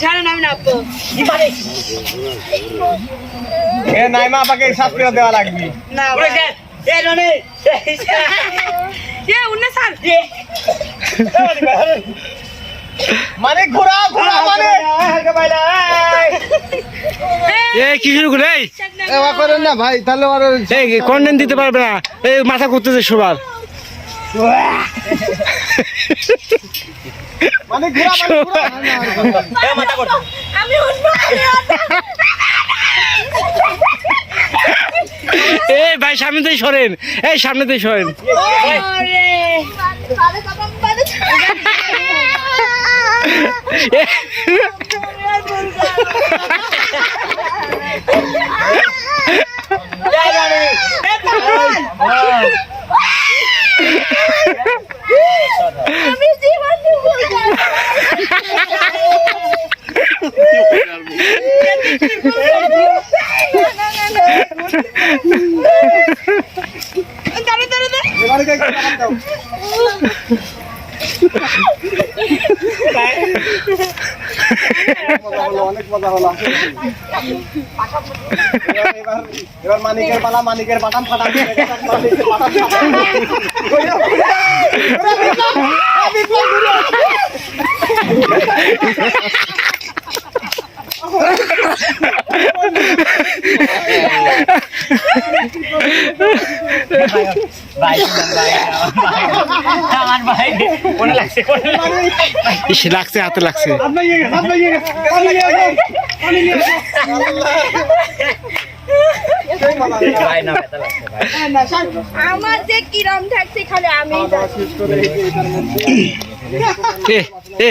সরেন আমি নামবো। এ নাইমা আপাকে শাস্তি দেওয়া লাগবে। না এ রনে এ উন্না মানে ঘোরা ঘোরা মানে। এ কি শুরু করে করেন না ভাই তাহলে আর এই কন্টেন্ট দিতে পারবে না। এই মাথা করতেছে সবার। মানে ঘোরা মানে ঘোরা মাথা কর। আমি উঠবো এই ভাই সামনে থেকে সরেন। এই সামনে থেকে সরেন। ওরে এ, আমি জীবন দিব দাঁড়ে দাঁড়ে দাঁড়ে এবারে কে কাট দাও মজা হলো অনেক মজা হলো এবার- মানিকের পালা মানিকের বাটাম মানিকের বাটাম ফাটাম ঘুরে, ঘুরে, ঘুরে, বিপ্লব! এ, বিপ্লব, ঘুরে। ইস লাগছে হাতে লাগছে আপনার ইয়ে গেছে, আপনার ইয়ে গেছে, পানি নিয়ে আসুন, পানি নিয়ে আসুন। সেই মালা রে। আমার যে কিরম থাকছে খালি আমি এ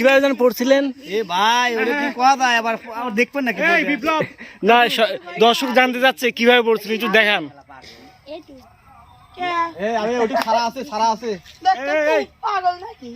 কীভাবে যেন পড়ছিলেন? এ ভাই ওরে কি কথা আবার আবার দেখবেন নাকি এই বিপ্লব! না দর্শক জানতে যাচ্ছে কীভাবে পড়ছিলেন একটু দেখান। কে? এ আমি ওটি সারা আছে সারা আছে। পাগল নাকি?